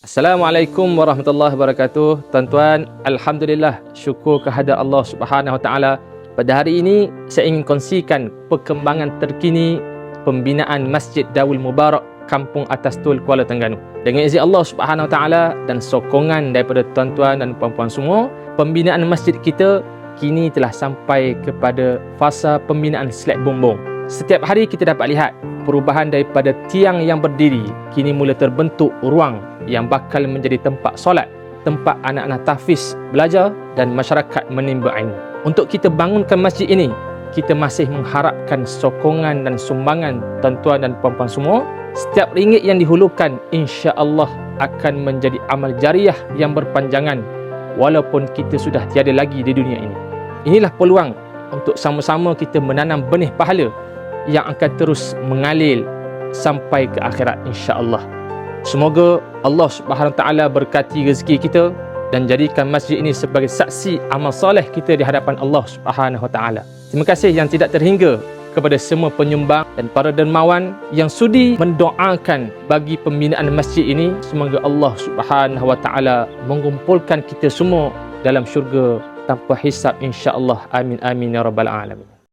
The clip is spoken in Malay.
Assalamualaikum warahmatullahi wabarakatuh. Tuan-tuan, alhamdulillah syukur kehadirat Allah Subhanahu wa taala. Pada hari ini saya ingin kongsikan perkembangan terkini pembinaan Masjid Dawul Mubarak Kampung Atas Tul Kuala Terengganu. Dengan izin Allah Subhanahu wa taala dan sokongan daripada tuan-tuan dan puan-puan semua, pembinaan masjid kita kini telah sampai kepada fasa pembinaan slab bumbung. Setiap hari kita dapat lihat perubahan daripada tiang yang berdiri kini mula terbentuk ruang yang bakal menjadi tempat solat, tempat anak-anak tahfiz belajar dan masyarakat menimba ilmu. Untuk kita bangunkan masjid ini, kita masih mengharapkan sokongan dan sumbangan tuan-tuan dan puan-puan semua. Setiap ringgit yang dihulukan insya-Allah akan menjadi amal jariah yang berpanjangan walaupun kita sudah tiada lagi di dunia ini. Inilah peluang untuk sama-sama kita menanam benih pahala yang akan terus mengalir sampai ke akhirat insya-Allah. Semoga Allah Subhanahu taala berkati rezeki kita dan jadikan masjid ini sebagai saksi amal soleh kita di hadapan Allah Subhanahu taala. Terima kasih yang tidak terhingga kepada semua penyumbang dan para dermawan yang sudi mendoakan bagi pembinaan masjid ini. Semoga Allah Subhanahu wa taala mengumpulkan kita semua dalam syurga tanpa hisab insya-Allah. Amin amin ya rabbal alamin.